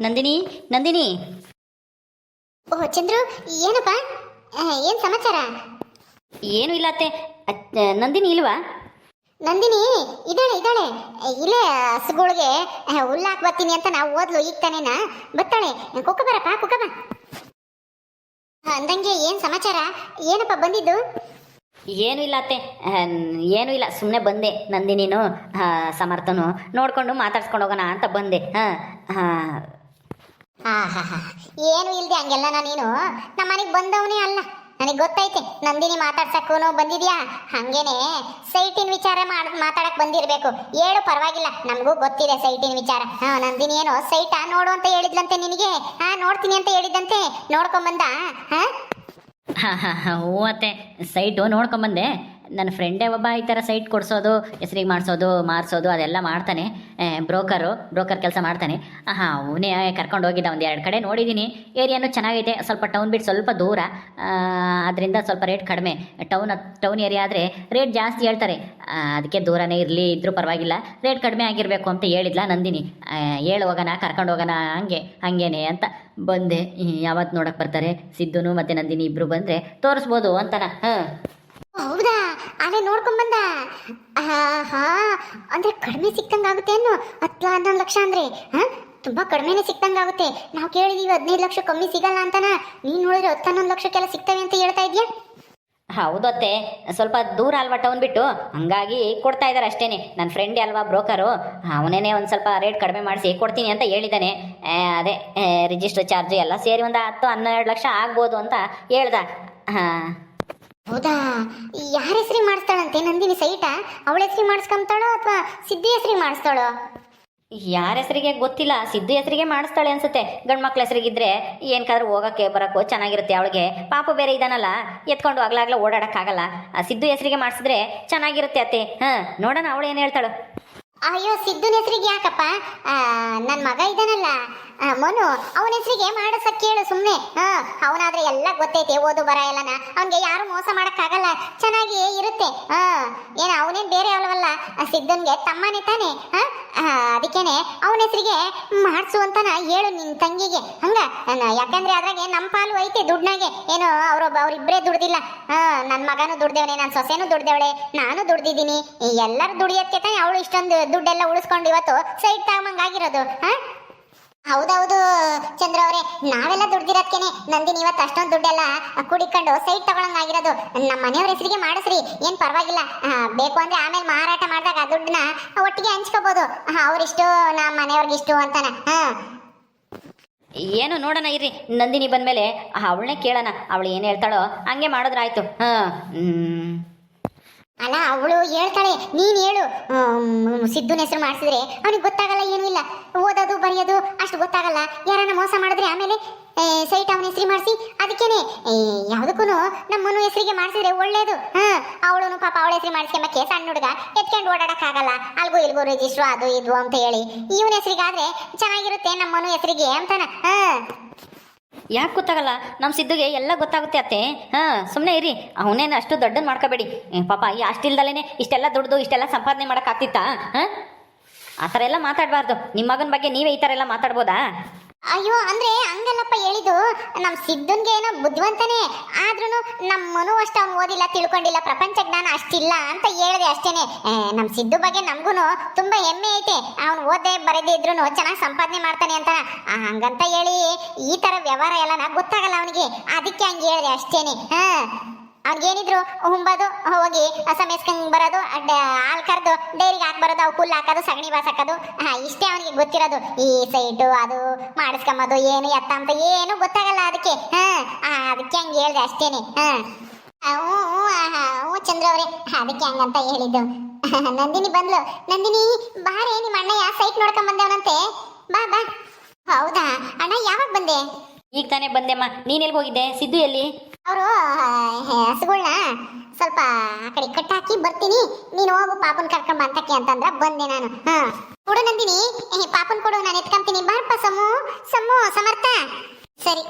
ನಂದಿನಿ ನಂದಿನಿ. ಓಹ್ ಚಂದ್ರು ಏನಪ್ಪ? ಏನು ಸಮಾಚಾರ? ಏನು ಇಲ್ಲ ಅತ್ತೆ. ಅತ್- ನಂದಿನಿ ಇಲ್ವಾ? ನಂದಿನಿ ಇದ್ದಾಳೆ ಇದ್ದಾಳೆ. ಇಲ್ಲೇ ಹಸುಗಳಿಗೆ ಹುಲ್ಲಾಕ್ ಬರ್ತೀನಿ ಅಂತ ನಾವು ಓದ್ಲು ಈಗ ತಾನೇನ? ಬರ್ತಾಳೆ. ಕುಕ್ಕ ಬರಪ್ಪ ಕುಕ್ಕ ಬಾ. ಅಂದಂಗೆ ಏನ್ ಸಮಾಚಾರ? ಏನಪ್ಪ ಬಂದಿದ್ದು? ಏನು ಇಲ್ಲ ಅತ್ತೆ. ಏನು ಏನೂ ಇಲ್ಲ ಸುಮ್ಮನೆ ಬಂದೆ ನಂದಿನಿನು ಆ, ಸಮರ್ಥನು. ನೋಡ್ಕೊಂಡು ಮಾತಾಡ್ಸ್ಕೊಂಡು ಹೋಗೋಣ ಅಂತ ಬಂದೆ. ಹಾಂ. ಹಾಂ ಆಹಾಹಾ. ಏನು ಇಲ್ದೆ ಹಂಗೆಲ್ಲ ನಾನೇನು ನಮ್ಮ ಮನೆಗೆ ಬಂದವನೇ ಅಲ್ಲ. ನನಗೆ ಗೊತ್ತೈತೆ. ನಂದಿನಿ ಮಾತಾಡ್ಸಕ್ಕೂ ಬಂದಿದ್ಯಾ? ಹಂಗೇನೆ. ಸೈಟಿನ ವಿಚಾರ ಮಾತಾಡಕ್ ಬಂದಿರ್ಬೇಕು. ಹೇಳು, ಪರವಾಗಿಲ್ಲ. ನಮಗೂ ಗೊತ್ತಿದೆ ಸೈಟಿನ ವಿಚಾರ. ಹಾ, ನಂದಿನಿ ಏನು ಸೈಟ ನೋಡು ಅಂತ ಹೇಳಿದ್ಲಂತೆ ನಿನಗೆ? ಹಾ, ನೋಡ್ತೀನಿ ಅಂತ ಹೇಳಿದಂತೆ ನೋಡ್ಕೊಂಬಂದ? ಹಾ? ಹಾಂ ಹಾಂ ಹಾಂ ಹ್ಞೂ ಅತ್ತೆ ಸೈಟು ನೋಡ್ಕೊಂಬಂದೆ. ನನ್ನ ಫ್ರೆಂಡೇ ಒಬ್ಬ ಈ ಥರ ಸೈಟ್ ಕೊಡಿಸೋದು, ಹೆಸ್ರಿಗೆ ಮಾಡಿಸೋದು, ಮಾರಿಸೋದು, ಅದೆಲ್ಲ ಮಾಡ್ತಾನೆ. ಬ್ರೋಕರು ಬ್ರೋಕರ್ ಕೆಲಸ ಮಾಡ್ತಾನೆ. ಹಾಂ ಅವನೇ ಕರ್ಕೊಂಡು ಹೋಗಿದ್ದ ಒಂದು ಎರಡು ಕಡೆ ನೋಡಿದ್ದೀನಿ ಏರಿಯಾನು ಚೆನ್ನಾಗೈತೆ, ಸ್ವಲ್ಪ ಟೌನ್ ಬಿಟ್ಟು ಸ್ವಲ್ಪ ದೂರ. ಅದರಿಂದ ಸ್ವಲ್ಪ ರೇಟ್ ಕಡಿಮೆ. ಟೌನ್ ಟೌನ್ ಏರಿಯಾ ಆದರೆ ರೇಟ್ ಜಾಸ್ತಿ ಹೇಳ್ತಾರೆ. ಅದಕ್ಕೆ ದೂರನೇ ಇರಲಿ ಇದ್ದರೂ ಪರವಾಗಿಲ್ಲ. ರೇಟ್ ಕಡಿಮೆ ಆಗಿರಬೇಕು ಅಂತ ಹೇಳಿದ್ಲ ನಂದಿನಿ. ಹೇಳು ಹೋಗೋಣ, ಕರ್ಕೊಂಡು ಹೋಗೋಣ, ಹಂಗೆ, ಹಂಗೇನೆ ಅಂತ ಬಂದೆ. ಯಾವತ್ತು ನೋಡಕ್ಕೆ ಬರ್ತಾರೆ? ಸಿದ್ದುನು ಮತ್ತು ನಂದಿನಿ ಇಬ್ಬರು ಬಂದರೆ ತೋರಿಸ್ಬೋದು ಅಂತನ. ಹಾಂ. ಅಲ್ಲೇ ನೋಡ್ಕೊಂಬಂದ ಹಾ, ಅಂದ್ರೆ ಕಡಿಮೆ ಸಿಕ್ತಂಗಾಗುತ್ತೆ ಅನ್ನು ಹತ್ತು ಹನ್ನೊಂದು ಲಕ್ಷ ಅಂದ್ರೆ, ಹಾಂ? ತುಂಬಾ ಕಡಿಮೆನೇ ಸಿಕ್ತಂಗಾಗುತ್ತೆ ನಾವು ಕೇಳಿದೀವಿ ಹದಿನೈದು ಲಕ್ಷ ಕಮ್ಮಿ ಸಿಗಲ್ಲ ಅಂತನ. ನೀನ್ ನೋಡಿದ್ರೆ ಹತ್ತು ಹನ್ನೊಂದು ಲಕ್ಷಕ್ಕೆಲ್ಲ ಸಿಗ್ತವೆ ಅಂತ ಹೇಳ್ತಾ ಇದ್ಯಾ? ಹೌದತ್ತೆ ಸ್ವಲ್ಪ ದೂರ ಅಲ್ವಾ ಟೌನ್ ಬಿಟ್ಟು? ಹಂಗಾಗಿ ಕೊಡ್ತಾ ಇದ್ದಾರೆ ಅಷ್ಟೇನೆ. ನನ್ನ ಫ್ರೆಂಡ್ ಅಲ್ವಾ ಬ್ರೋಕರು? ಅವನೇನೆ ಒಂದು ಸ್ವಲ್ಪ ರೇಟ್ ಕಡಿಮೆ ಮಾಡಿಸಿ ಕೊಡ್ತೀನಿ ಅಂತ ಹೇಳಿದ್ದಾನೆ ಅದೇ ರಿಜಿಸ್ಟರ್ ಚಾರ್ಜ್ ಎಲ್ಲ ಸೇರಿ ಒಂದು ಹತ್ತು ಹನ್ನೆರಡು ಲಕ್ಷ ಆಗ್ಬೋದು ಅಂತ ಹೇಳ್ದ. ಹಾಂ. ಹೌದಾ? ಯಾರ ಹೆಸರಿಗೆ ಮಾಡಿಸ್ತಾಳಂತೆ? ನಂದಿನಿ ಸೈಟ? ಅವಳ ಹೆಸರಿಗೆ ಮಾಡಿಸ್ಕೊಂತಾಳೋ ಅಥವಾ ಸಿದ್ಧಿ ಹೆಸರಿಗೆ ಮಾಡಿಸ್ತಾಳೋ? ಯಾರ ಹೆಸರಿಗೆ ಗೊತ್ತಿಲ್ಲ ಸಿದ್ದು ಹೆಸರಿಗೆ ಮಾಡಿಸ್ತಾಳೆ ಅನ್ಸುತ್ತೆ. ಗಂಡು ಮಕ್ಳ ಹೆಸರಿಗಿದ್ರೆ ಏನಕ್ಕಾದ್ರೂ ಹೋಗಕ್ಕೆ ಬರೋಕ್ಕೋ ಚೆನ್ನಾಗಿರುತ್ತೆ ಅವಳಿಗೆ. ಪಾಪ ಬೇರೆ ಇದಾನಲ್ಲ ಎತ್ಕೊಂಡು ಆಗ್ಲಾಗ್ಲ ಓಡಾಡಕ್ಕಾಗಲ್ಲ. ಆ ಸಿದ್ದು ಹೆಸರಿಗೆ ಮಾಡಿಸಿದ್ರೆ ಚೆನ್ನಾಗಿರುತ್ತೆ ಅತ್ತೆ. ಹಾಂ ನೋಡೋಣ ಅವಳು ಏನು ಹೇಳ್ತಾಳು. ಅಯ್ಯೋ ಸಿದ್ದುನ ಹೆಸರಿಗೆ ಯಾಕಪ್ಪ? ನನ್ನ ಮಗ ಇದ್ದಾನಲ್ಲ ಮನು, ಅವನ ಹೆಸರಿಗೆ ಮಾಡಸ ಕೇಳು ಸುಮ್ಮನೆ ಹಾ, ಅವನಾದ್ರೆ ಎಲ್ಲ ಗೊತ್ತೈತೆ, ಓದು, ಬರ ಎಲ್ಲನ. ಅವನಿಗೆ ಯಾರು ಮೋಸ ಮಾಡಕ್ಕಾಗಲ್ಲ ಚೆನ್ನಾಗಿ ಇರುತ್ತೆ. ಹಾ, ಏನ, ಅವನೇನ್ ಬೇರೆ ಅಲ್ವಲ್ಲ ಆ ಸಿದ್ಧನ್ಗೆ ತಮ್ಮನೇ ತಾನೆ? ಹಾ ಅದಕ್ಕೇನೆ ಅವನ ಹೆಸರಿಗೆ ಮಾಡಿಸು ಅಂತನ ಹೇಳು ನಿನ್ ತಂಗಿಗೆ. ಹಂಗ? ಯಾಕಂದ್ರೆ ಅದ್ರಾಗೆ ನಮ್ಮ ಪಾಲು ಐತೆ ದುಡ್ನಾಗೆ. ಏನೋ, ಅವ್ರೊಬ್ಬ, ಅವ್ರಿಬ್ರೇ ದುಡ್ದಿಲ್ಲ. ನನ್ನ ಮಗನೂ ದುಡ್ದೇವಳೆ ನನ್ನ ಸೊಸೆನೂ ದುಡ್ದೇವಳೆ, ನಾನು ದುಡ್ದಿದ್ದೀನಿ. ಎಲ್ಲರೂ ದುಡಿಯೋದಕ್ಕೆ ತಾನೆ ಅವಳು ಇಷ್ಟೊಂದು ದುಡ್ಡೆಲ್ಲ ಉಳಿಸ್ಕೊಂಡು ಇವತ್ತು ಸೈಟ್ ತಗೊಂಬಂಗಾಗಿರೋದು. ಹಾ? ಹೌದೌದು, ಚಂದ್ರ ಅವರೇ. ನಾವೆಲ್ಲ ದುಡ್ದಿರೋದ್ಕೇನೆ ನಂದಿನಿ ಇವತ್ತು ಅಷ್ಟೊಂದು ದುಡ್ಡೆಲ್ಲ ಕುಡಿಕೊಂಡು ಸೈಟ್ ತಗೊಳಂಗಾಗಿರೋದು ನಮ್ಮ ಮನೆಯವ್ರ ಹೆಸರಿಗೆ ಮಾಡಿಸ್ರಿ. ಏನ್ ಪರವಾಗಿಲ್ಲ. ಬೇಕು ಅಂದ್ರೆ ಆಮೇಲೆ ಮಾರಾಟ ಮಾಡಿದಾಗ ಆ ದುಡ್ಡನ್ನ ಒಟ್ಟಿಗೆ ಹಂಚ್ಕೋಬಹುದು ಅವ್ರಿಷ್ಟು ನಮ್ಮ ಮನೆಯವ್ರಿಗಿಷ್ಟು ಅಂತಾನ. ಹಾ. ಏನು ನೋಡೋಣ ಇರ್ರಿ. ನಂದಿನಿ ಬಂದಮೇಲೆ ಅವಳನ್ನೇ ಕೇಳೋಣ. ಅವಳು ಏನು ಹೇಳ್ತಾಳೋ, ಹಂಗೆ ಮಾಡಿದ್ರಾಯ್ತು ಹಾಂ. ಅಲ್ಲ ಅವಳು ಹೇಳ್ತಾಳೆ, ನೀನ್ ಹೇಳು. ಸಿದ್ದುನ ಹೆಸರು ಮಾಡಿಸಿದ್ರೆ ಅವನಿಗೆ ಗೊತ್ತಾಗಲ್ಲ, ಏನೂ ಇಲ್ಲ. ಓದೋದು, ಬರೆಯೋದು, ಅಷ್ಟು ಗೊತ್ತಾಗಲ್ಲ. ಯಾರನ್ನ ಮೋಸ ಮಾಡಿದ್ರೆ ಆಮೇಲೆ ಸೈಟ್ ಅವನ ಹೆಸರು ಮಾಡಿಸಿ, ಅದಕ್ಕೇನೆ ಯಾವುದಕ್ಕೂ ನಮ್ಮನು ಹೆಸರಿಗೆ ಮಾಡಿಸಿದ್ರೆ ಒಳ್ಳೇದು. ಹಾ ಅವಳು ಪಾಪ ಅವಳ ಹೆಸರು ಮಾಡಿಸ್ಕೊಂಬಕ್ಕೆ ಸಣ್ಣ ಹುಡುಗ ಎತ್ಕೊಂಡು ಓಡಾಡಕ್ಕಾಗಲ್ಲ. ಅಲ್ಗೂ ಇಲ್ಗೂ ರಿಜಿಸ್ಟ್ರು ಅದು ಇದು ಅಂತ ಹೇಳಿ. ಇವನ ಹೆಸರಿಗಾದ್ರೆ ಚೆನ್ನಾಗಿರುತ್ತೆ ನಮ್ಮನು ಹೆಸರಿಗೆ ಅಂತಾನ. ಹಾ. ಯಾಕೆ ಗೊತ್ತಾಗಲ್ಲ? ನಮ್ಮ ಸಿದ್ದುಗೆ ಎಲ್ಲ ಗೊತ್ತಾಗುತ್ತೆ ಅತ್ತೆ. ಹಾಂ ಸುಮ್ಮನೆ ಇರಿ. ಅವನೇನು ಅಷ್ಟು ದೊಡ್ಡದು ಮಾಡ್ಕೋಬೇಡಿ. ಪಾಪ, ಈ ಅಷ್ಟಿಲ್ದಲೇ ಇಷ್ಟೆಲ್ಲ ದುಡ್ದು, ಇಷ್ಟೆಲ್ಲ ಸಂಪಾದನೆ ಮಾಡೋಕ್ಕಾಗ್ತಿತ್ತಾ ಹಾಂ? ಆ ಥರ ಎಲ್ಲ ಮಾತಾಡಬಾರ್ದು. ನಿಮ್ಮ ಮಗನ ಬಗ್ಗೆ ನೀವೇ ಈ ಥರ ಎಲ್ಲ ಮಾತಾಡ್ಬೋದಾ? ಅಯ್ಯೋ, ಅಂದ್ರೆ ಹಂಗಲ್ಲಪ್ಪ ಹೇಳಿದ್ದು. ನಮ್ ಸಿದ್ಧನ್ಗೆ ಏನೋ ಬುದ್ಧಿವಂತನೇ. ಆದ್ರೂ ನಮ್ ಮನು ಅಷ್ಟು ಅವ್ನು ಓದಿಲ್ಲ, ತಿಳ್ಕೊಂಡಿಲ್ಲ, ಪ್ರಪಂಚ ಜ್ಞಾನ ಅಷ್ಟಿಲ್ಲ ಅಂತ ಹೇಳಿದೆ ಅಷ್ಟೇನೆ. ನಮ್ ಸಿದ್ದು ಬಗ್ಗೆ ನಮ್ಗೂ ತುಂಬಾ ಹೆಮ್ಮೆ ಐತೆ. ಅವ್ನು ಓದೇ ಬರೆದೇ ಇದ್ರು ಚೆನ್ನಾಗಿ ಸಂಪಾದನೆ ಮಾಡ್ತಾನೆ ಅಂತ. ಹಂಗಂತ ಹೇಳಿ ಈ ತರ ವ್ಯವಹಾರ ಎಲ್ಲ ಗೊತ್ತಾಗಲ್ಲ ಅವನಿಗೆ. ಅದಕ್ಕೆ ಹಂಗೆ ಹೇಳಿದೆ ಅಷ್ಟೇನೆ. ಹಾ. ಅವ್ನಿಗೇನಿದ್ರು ಹುಂಬೋದು, ಹೋಗಿ ಹಸ ಮೇಸ್ಕೊಂಡ್ ಬರೋದು ಹಾಲು ಕರೆದು, ಡೈರಿಗೆ ಹಾಕಿ ಬರೋದು, ಅವು ಹುಲ್ಲು ಹಾಕೋದು, ಸಗಣಿ ಬಾಸ್ ಹಾಕೋದು. ಹಾ, ಇಷ್ಟೇ ಅವನಿಗೆ ಗೊತ್ತಿರೋದು. ಈ ಸೈಟು ಅದು ಮಾಡಿಸ್ಕೊಂಬೋದು ಏನು ಎತ್ತ ಅಂತ ಏನು ಗೊತ್ತಾಗಲ್ಲ ಅದಕ್ಕೆ. ಹಾ ಅದಕ್ಕೆ ಹಂಗೆ ಹೇಳ್ದೆ ಅಷ್ಟೇನೆ. ಹಾ. ಹ್ಞೂ ಹ್ಞೂ ಹ್ಞೂ, ಚಂದ್ರ ಅವರೇ. ಅದಕ್ಕೆ ಹಂಗಂತ ಹೇಳಿದ್ದು. ನಂದಿನಿ ಬಂದ್ಲು. ನಂದಿನಿ, ಬಾರೇ, ನಿಮ್ಮ ಅಣ್ಣ ಯಾವ ಸೈಟ್ ನೋಡ್ಕೊಂಡ್ ಬಂದೇವನಂತೆ. ಬಾ ಬಾ. ಹೌದಾ? ಅಣ್ಣ, ಯಾವಾಗ ಬಂದೆ? ಈಗ ತಾನೇ ಬಂದೆಮ್ಮ ನೀನೆಲ್ಲಿ ಹೋಗಿದ್ದೆ? ಸಿದ್ದು ಎಲ್ಲಿ? ಅವರು ಹಸುಗಳನ್ನ ಸ್ವಲ್ಪ ಆ ಕಡೆ ಕಟ್ಟಾಕಿ ಬರ್ತೀನಿ. ನೀನು ಹೋಗು ಪಾಪನ್ ಕರ್ಕೊಂಡ್ ಬಂತಕ್ಕೆ ಅಂತಂದ್ರ ಬಂದೆ ನಾನು. ಹಾ. ಕೊಡು ನಂದಿನಿ. ಏ, ಪಾಪನ್ ಕೊಡು ನಾನು ಎತ್ಕೊಂತೀನಿ. ಬಾರಪ್ಪ ಸಮು ಸಮು ಸಮರ್ಥ. ಸರಿ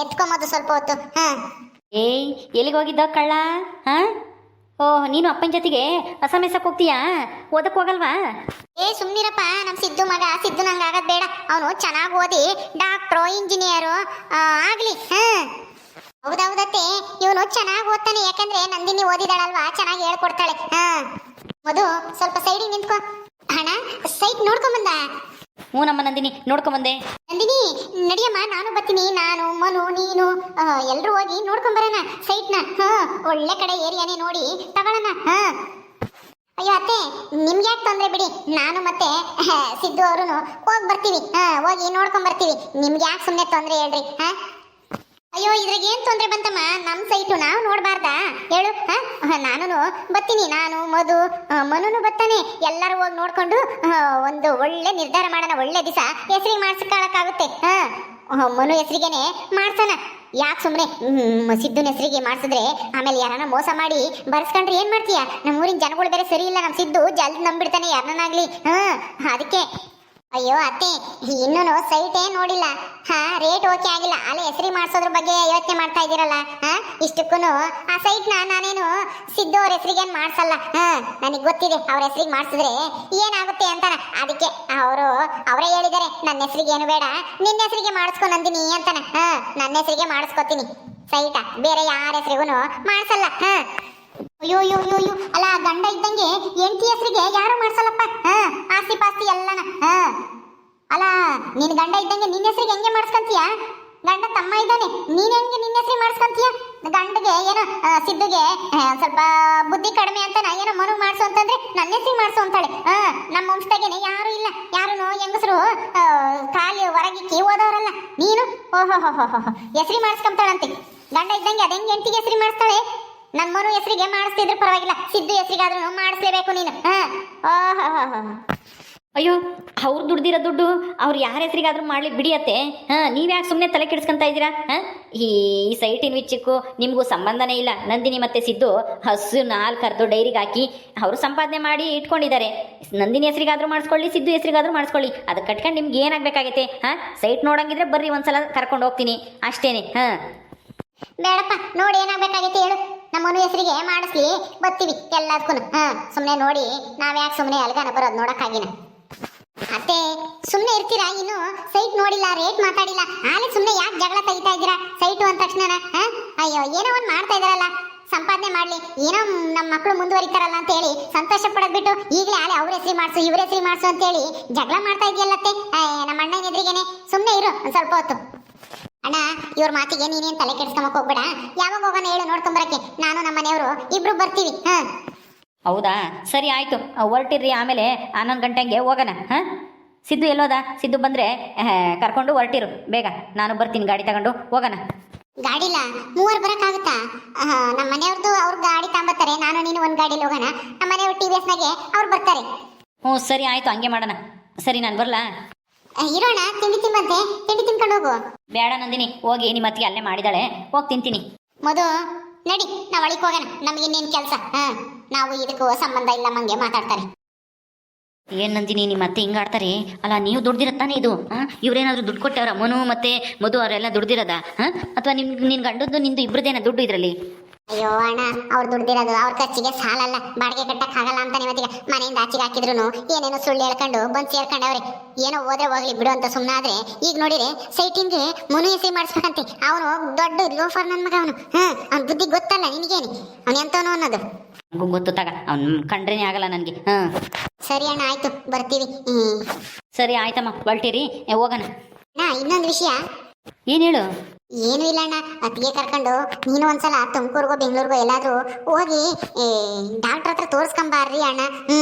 ಎತ್ಕೊಂಬೋದು ಸ್ವಲ್ಪ ಹೊತ್ತು. ಹಾ. ಏಯ್ ಎಲ್ಲಿಗೆ ಹೋಗಿದ್ದ ಕಳ್ಳ? ಹಾ? ಓಹ್ ನೀನು ಅಪ್ಪನ ಜೊತೆಗೆ ಅಸಮೇಸಕ್ಕೆ ಹೋಗ್ತೀಯಾ? ಓದಕ್ಕೆ ಹೋಗಲ್ವಾ? ಏ ಸುಮ್ಮನಿರಪ್ಪ ನಮ್ ಸಿದ್ದು ಮಗ ಸಿದ್ದು ನಂಗೆ ಆಗದ್ ಬೇಡ. ಅವನು ಚೆನ್ನಾಗಿ ಓದಿ ಡಾಕ್ಟ್ರು ಇಂಜಿನಿಯರು ಆಗಲಿ. ಹಾ. ಹೌದೌದತ್ತೆ. ಇವನು ಚೆನ್ನಾಗಿ ಓದ್ತಾನೆ ಯಾಕಂದ್ರೆ ನಂದಿನಿ ಓದಿದಾಳಲ್ವಾ? ಚೆನ್ನಾಗಿ ಹೇಳ್ಕೊಡ್ತಾಳೆ. ಹಾ. ಮಧು ಸ್ವಲ್ಪ ಸೈಡಿಗೆ ನಿಂತ್ಕೋ. ಹಣ ಸೈಟ್ ನೋಡ್ಕೊಂಬಂದ? ಹ್ಞೂ ನಮ್ಮ ನಂದಿನಿ ನೋಡ್ಕೊಂಬಂದೆ. ನಂದಿನಿ ನಡಿಯಮ್ಮ ನಾನು ಬರ್ತೀನಿ. ನಾನು ಮನು ನೀನು ಎಲ್ಲರೂ ಹೋಗಿ ನೋಡ್ಕೊಂಬರೋಣ ಸೈಟ್ನ. ಹಾ ಒಳ್ಳೆ ಕಡೆ ಏರಿಯಾನೇ ನೋಡಿ ತಗೊಳ್ಳೋಣ. ಹಾ. ಅಯ್ಯೋ ಅತ್ತೆ ನಿಮ್ಗೆ ಯಾಕೆ ತೊಂದ್ರೆ ಬಿಡಿ. ನಾನು ಮತ್ತೆ ಸಿದ್ದು ಅವರು ಹೋಗಿ ಬರ್ತೀವಿ ಹಾ ಹೋಗಿ ನೋಡ್ಕೊಂಡ್ ಬರ್ತೀವಿ ನಿಮ್ಗೆ ಯಾಕೆ ಸುಮ್ಮನೆ ತೊಂದ್ರೆ ಹೇಳ್ರಿ ಹಾ? ಅಯ್ಯೋ, ಇದ್ರಾಗ ಏನ್ ತೊಂದ್ರೆ ಬಂತಮ್ಮ? ನಮ್ ಸೈಟು ನಾವು ನೋಡಬಾರ್ದ? ಹೇಳು ನಾನು ಬತ್ತೀನಿ. ನಾನು, ಮಧು ಮನುನು ಬತ್ತಾನೆ. ಎಲ್ಲರೂ ಹೋಗಿ ನೋಡ್ಕೊಂಡು ಒಂದು ಒಳ್ಳೆ ನಿರ್ಧಾರ ಮಾಡೋಣ. ಒಳ್ಳೆ ದಿವಸ ಹೆಸರಿಗೆ ಮಾಡ್ಸಕ್ಕಾಗತ್ತೆ ಹಾ ಮನು ಹೆಸರಿಗೆನೆ ಮಾಡ್ಸೋಣ. ಯಾಕೆ ಸುಮ್ಮನೆ ಸಿದ್ದುನ ಹೆಸರಿಗೆ ಮಾಡಿಸಿದ್ರೆ ಆಮೇಲೆ ಯಾರನ್ನ ಮೋಸ ಮಾಡಿ ಬರ್ಸ್ಕೊಂಡ್ರೆ ಏನ್ ಮಾಡ್ತೀಯ? ನಮ್ಮ ಊರಿನ ಜನಗಳು ಬೇರೆ ಸರಿ ಇಲ್ಲ. ನಮ್ಮ ಸಿದ್ದು ಜಲ್ದಿ ನಂಬಿಡ್ತಾನೆ ಯಾರನ್ನಾಗ್ಲಿ ಹಾ, ಅದಕ್ಕೆ ಅಯ್ಯೋ ಅತ್ತೆ ಇನ್ನೂ ಏನ್ ನೋಡಿಲ್ಲ. ಹಾ ರೇಟ್ ಓಕೆ ಆಗಿಲ್ಲ. ಅಲ್ಲಿ ಹೆಸರಿ ಮಾಡಿಸೋದ್ರ ಬಗ್ಗೆ ಯೋಚನೆ ಮಾಡ್ತಾ ಇದ್ದೀರಲ್ಲ, ಹಾ? ಇಷ್ಟಕ್ಕೂ ಆ ಸೈಟ್ನ ನಾನೇನು ಸಿದ್ದು ಅವ್ರ ಹೆಸರಿಗೆ ಮಾಡ್ಸಲ್ಲ, ಹಾ? ನನಗೆ ಗೊತ್ತಿದೆ, ಅವ್ರ ಹೆಸರಿಗೆ ಮಾಡ್ಸಿದ್ರೆ ಏನಾಗುತ್ತೆ ಅಂತಾನ. ಅದಕ್ಕೆ ಅವರು, ಅವರೇ ಹೇಳಿದಾರೆ ನನ್ನ ಹೆಸರಿಗೆ ಏನು ಬೇಡ, ನಿನ್ನ ಹೆಸರಿಗೆ ಮಾಡಿಸ್ಕೊ ನಂದಿನಿ ಅಂತಾನ. ಹಾ, ನನ್ನ ಹೆಸರಿಗೆ ಮಾಡಿಸ್ಕೊತೀನಿ. ಸೈಟ ಬೇರೆ ಯಾರ ಹೆಸರಿಗೂ ಮಾಡ್ಸಲ್ಲ, ಹಾ? ಅಯ್ಯೋ ಅಯ್ಯೋ ಅಯ್ಯೋ ಅಯ್ಯೋ. ಅಲ್ಲ, ಗಂಡ ಇದ್ದಂಗೆ ಹೆಂಡತಿ ಹೆಸರಿಗೆ ಯಾರು ಮಾಡ್ಸಲ್ಲಪ್ಪ? ಹಾ, ಆಸ್ತಿ ಪಾಸ್ತಿ ಎಲ್ಲನ. ಹಾ. ಅಲ್ಲ, ನಿನ್ ಗಂಡ ಇದ್ದಂಗೆ ನಿನ್ನ ಹೆಸರಿಗೆ ಹೆಂಗೆ ಮಾಡಿಸ್ಕೊಂತೀಯ? ಗಂಡ ತಮ್ಮ ಇದ್ದಾನೆ, ನೀನ್ ಹೆಂಗೆ ನಿನ್ನ ಹೆಸರಿಗೆ ಮಾಡಿಸ್ಕೊಂತೀಯ? ಗಂಡಗೆ ಏನೋ ಸಿದ್ದಗೆ ಸ್ವಲ್ಪ ಬುದ್ಧಿ ಕಡಿಮೆ ಅಂತ ನಾ ಏನೋ ಮನು ಮಾಡಿಸು ಅಂತಂದ್ರೆ ನನ್ನ ಹೆಸರಿಗೆ ಮಾಡ್ಸು ಅಂತಾಳೆ. ಹಾ, ನಮ್ಮ ವಂಶದಾಗೇನೆ ಯಾರು ಇಲ್ಲ. ಯಾರು ಹೆಂಗಸರು ಕಾಲಿ ಹೊರಗಿಕ್ಕಿ ಓದೋರಲ್ಲ ನೀನು? ಓಹೋ ಹೋ ಹೋ ಹೋ ಹೆಸರಿ ಮಾಡಿಸ್ಕೊಂತಾಳಂತೆ. ಗಂಡ ಇದ್ದಂಗೆ ಅದ ಹೆಂಗೆ ಹೆಂಡತಿಗೆ ಹೆಸರಿ ಮಾಡಿಸ್ತಾಳೆ? ನನ್ನ ಮನು ಹೆಸರಿಗೆ ಮಾಡಿಸ್ತಿದ್ರು ಪರವಾಗಿಲ್ಲ. ಸಿದ್ದು ಹೆಸರಿಗಾದ್ರೂ ಮಾಡಿಸ್ಲೇಬೇಕು ನೀನು. ಅಯ್ಯೋ ಅವ್ರು ದುಡ್ದಿರೋ ದುಡ್ಡು ಅವ್ರು ಯಾರ ಹೆಸರಿಗಾದ್ರೂ ಮಾಡ್ಲಿ ಬಿಡಿಯತ್ತೆ. ಹಾಂ ನೀವ್ಯಾಕೆ ಸುಮ್ಮನೆ ತಲೆ ಕೆಡಿಸ್ಕೊಂತ ಇದ್ದೀರಾ? ಹಾಂ? ಈ ಈ ಸೈಟಿನ ವಿಚ್ಚಕ್ಕೂ ನಿಮಗೂ ಸಂಬಂಧನೇ ಇಲ್ಲ. ನಂದಿನಿ ಮತ್ತೆ ಸಿದ್ದು ಹಸು ನಾಲ್ಕು ಕರೆದು ಡೈರಿಗೆ ಹಾಕಿ ಅವರು ಸಂಪಾದನೆ ಮಾಡಿ ಇಟ್ಕೊಂಡಿದ್ದಾರೆ. ನಂದಿನಿ ಹೆಸರಿಗಾದ್ರೂ ಮಾಡಿಸ್ಕೊಳ್ಳಿ ಸಿದ್ದು ಹೆಸರಿಗಾದ್ರೂ ಮಾಡಿಸ್ಕೊಳ್ಳಿ. ಅದು ಕಟ್ಕೊಂಡು ನಿಮ್ಗೆ ಏನಾಗಬೇಕಾಗೈತೆ? ಹಾಂ? ಸೈಟ್ ನೋಡಂಗಿದ್ರೆ ಬರ್ರಿ ಒಂದ್ಸಲ ಕರ್ಕೊಂಡು ಹೋಗ್ತೀನಿ. ಅಷ್ಟೇನೆ. ಹಾಂ. ಬೇಡಪ್ಪ ನೋಡಿ ಏನಾಗಬೇಕಾಗೈತೆ ಹೇಳು. ನಮ್ಮನು ಹೆಸರಿಗೆ ಮಾಡಿಸ್ಲಿ, ಬತ್ತೀವಿ ಎಲ್ಲದಕ್ಕೂ ಹಾ ಸುಮ್ಮನೆ ನೋಡಿ ನಾವ್ಯಾಕೆ ಸುಮ್ಮನೆ ಅಲ್ಗಾನ ಬರೋದು ನೋಡಕ್ಕಾಗಿನ? ಅತ್ತೆ ಸುಮ್ಮನೆ ಇರ್ತೀರಾ ಇನ್ನು? ಸೈಟ್ ನೋಡಿಲ್ಲ, ರೇಟ್ ಮಾತಾಡಿಲ್ಲ. ಆಲೆ ಸುಮ್ಮನೆ ಯಾಕೆ ಜಗಳ ತೆಗಿತಾ ಇದ್ದೀರಾ? ಸೈಟು ಅಂದ ತಕ್ಷಣ ಅಯ್ಯೋ, ಏನೋ ಒಂದು ಮಾಡ್ತಾ ಇದಾರಲ್ಲ. ಸಂಪಾದನೆ ಮಾಡ್ಲಿ. ಏನೋ ನಮ್ಮ ಮಕ್ಕಳು ಮುಂದುವರಿತಾರಲ್ಲ ಅಂತ ಹೇಳಿ ಸಂತೋಷ ಪಡೋದ್ಬಿಟ್ಟು ಈಗಲೇ ಆಲೆ ಅವ್ರ ಹೆಸರಿ ಮಾಡಿಸು, ಇವ್ರ ಹೆಸರಿ ಮಾಡಿಸು ಅಂತ ಹೇಳಿ ಜಗಳ ಮಾಡ್ತಾ ಇದೆಯಲ್ಲತ್ತೆ. ನಮ್ಮ ಅಣ್ಣನ ಎದುರಿಗೇನೆ. ಸುಮ್ಮನೆ ಇರು, ಒಂದು ಸ್ವಲ್ಪ ಹೊತ್ತು. ಅಣ್ಣ ಇವ್ರ ಮಾತಿಗೆ ನೀನೇನ್ ತಲೆ ಕೆಡ್ಸ್ಕೊಂಬಕ್ ಹೋಗ್ಬೇಡ. ಯಾವಾಗ ಹೋಗೋಣ ಹೇಳು ನೋಡ್ಕೊಂಬರಕ್ಕೆ ನಾನು ನಮ್ಮ ಮನೆಯವರು ಇಬ್ರು ಬರ್ತೀವಿ ಹಾ. ಹೌದಾ? ಸರಿ ಆಯಿತು. ಹೊರಟಿರ್ರಿ ಆಮೇಲೆ ಹನ್ನೊಂದು ಗಂಟೆಗೆ ಹೋಗೋಣ ಹಾಂ? ಸಿದ್ದು ಎಲ್ಲೋದ? ಸಿದ್ದು ಬಂದರೆ ಕರ್ಕೊಂಡು ಹೊರಟಿರು. ಬೇಗ ನಾನು ಬರ್ತೀನಿ ಗಾಡಿ ತಗೊಂಡು ಹೋಗೋಣ. ಗಾಡಿಲ? ಮೂವರು ಬರಕ್ಕಾಗುತ್ತಾ? ನಮ್ಮ ಮನೆಯವ್ರದ್ದು ಅವ್ರ ಗಾಡಿ ತಗೊಂಬರ್ತಾರೆ ನಾನು ನೀನು ಒಂದು ಗಾಡಿಲಿ ಹೋಗೋಣ. ನಮ್ಮ ಮನೆಯವ್ರು ಟಿ ವಿ ಎಸ್ನಾಗೆ ಅವ್ರು ಬರ್ತಾರೆ. ಹ್ಞೂ ಸರಿ ಆಯಿತು ಹಂಗೆ ಮಾಡೋಣ. ಸರಿ ನಾನು ಬರಲಾ? ಇರೋಣ ತಿಂಡಿ ತಿಂಬಂತೆ ತಿಂಡಿ ತಿನ್ಕೊಂಡು ಹೋಗು. ಬೇಡ ನಂದಿನಿ ಹೋಗಿ ನಿಮ್ಮ ಅತ್ತಿಗೆ ಅಲ್ಲೇ ಮಾಡಿದಾಳೆ ಹೋಗಿ ತಿಂತೀನಿ. ಮಧು ನಡಿ ನಾವು ಒಳಗೆ ಹೋಗೋಣ. ನಮ್ಗೆ ಇನ್ನೇನು ಕೆಲಸ? ಹಾ ನಾವು ಇದಕ್ಕೂ ಸಂಬಂಧ ಇಲ್ಲ ಮಂಗೆ ಮಾತಾಡ್ತಾರೆ. ಏನ್ ನಂದಿನಿ ನಿಮ್ಮ ಅತ್ತೆ ಹಿಂಗಾಡ್ತಾರೆ ಅಲ್ಲ ನೀವು ದುಡ್ದಿರತ್ತಾನೆ ಇದು? ಇವ್ರೇನಾದ್ರು ದುಡ್ಡು ಕೊಟ್ಟವ್ರ? ಮನು ಮತ್ತೆ ಮಧು ಅವರೆಲ್ಲ ದುಡ್ದಿರೋದಾ? ಹಾಂ ಅಥವಾ ನಿಮ್ ನಿನ್ ಗಂಡದ್ದು ನಿಂದು ಇಬ್ಬರದೇನ ದುಡ್ಡು ಇದರಲ್ಲಿ? ಅಯ್ಯೋ ಅಣ್ಣ ಅವ್ರು ದುಡ್ದಿರೋದು ಅವ್ರ ಖರ್ಚಿಗೆ ಸಾಲಲ್ಲ. ಬಾಡಿಗೆ ಕಟ್ಟಕ್ ಆಗಲ್ಲ ಅಂತ ನಿಮ್ಮತ್ತಿಗೆ ಮನೆಯಿಂದ ಆಚೆಗೆ ಹಾಕಿದ್ರು ಏನೇನೋ ಸುಳ್ಳು ಹೇಳ್ಕೊಂಡು ಬಂದ್ ಸೇರ್ಕೊಂಡವ್ರೆ ಏನೋ ಹೋದ್ರೆ ಹೋಗ್ಲಿ ಬಿಡು ಅಂತ ಸುಮ್ಮನಾದ್ರೆ ಈಗ ನೋಡಿದ್ರೆ ಸೈಟಿಂಗ್ ಮುನು ಎಸಿ ಮಾಡಿಸ್ಬೇಕಂತೆ. ಅವನು ದೊಡ್ಡ ಲೋಫರ್ ನನ್ ಮಗ ಅವನು. ಹ್ಮ್ ಅವ್ನ ಬುದ್ಧಿ ಗೊತ್ತಲ್ಲ ನಿನಗೇನು? ಅವ್ನು ಎಂತವನು ಅನ್ನೋದು. ಗೊತ್ತು ತಗ ಅವ್ನು ಕಂಡ್ರೇನೆ ಆಗಲ್ಲ ನನಗೆ. ಹಾಂ. ಸರಿ ಅಣ್ಣ ಆಯ್ತು ಬರ್ತೀವಿ. ಹ್ಮ್. ಸರಿ ಆಯ್ತಮ್ಮ ಹೊರಟಿರಿ. ಹೋಗೋಣ. ನಾ ಇನ್ನೊಂದು ವಿಷಯ. ಏನ್ ಹೇಳು? ಏನು ಇಲ್ಲ ಅಣ್ಣ. ಅತ್ತಿಗೆ ಕರ್ಕೊಂಡು ನೀನು ಒಂದ್ಸಲ ತುಮಕೂರ್ಗೋ ಬೆಂಗಳೂರಿಗೋ ಎಲ್ಲಾದ್ರೂ ಹೋಗಿ ಡಾಕ್ಟರ್ ಹತ್ರ ತೋರಿಸ್ಕೊಂಬಾರ್ರಿ ಅಣ್ಣ. ಹ್ಞೂ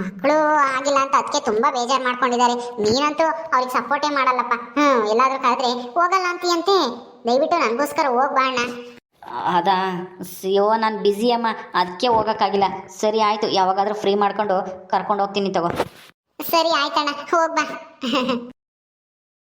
ಮಕ್ಕಳು ಆಗಿಲ್ಲ ಅಂತ ಅದಕ್ಕೆ ತುಂಬಾ ಬೇಜಾರು ಮಾಡ್ಕೊಂಡಿದ್ದಾರೆ. ನೀನಂತೂ ಅವ್ರಿಗೆ ಸಪೋರ್ಟೇ ಮಾಡಲ್ಲಪ್ಪ. ಹ್ಞೂ ಎಲ್ಲಾದರೂ ಕರೆದ್ರೆ ಹೋಗಲ್ಲ ಅಂತೀಯಂತೆ. ದಯವಿಟ್ಟು ನನಗೋಸ್ಕರ ಹೋಗ್ ಬಾ ಅಣ್ಣ. ಅದಾ ಅಯ್ಯೋ ನಾನು ಬ್ಯುಸಿ ಅಮ್ಮ. ಅದಕ್ಕೆ ಹೋಗೋಕ್ಕಾಗಿಲ್ಲ. ಸರಿ ಆಯಿತು ಯಾವಾಗಾದ್ರೂ ಫ್ರೀ ಮಾಡ್ಕೊಂಡು ಕರ್ಕೊಂಡು ಹೋಗ್ತೀನಿ ತಗೋ. ಸರಿ ಆಯ್ತಣ್ಣ. ಹೋಗ್ ಬಾ.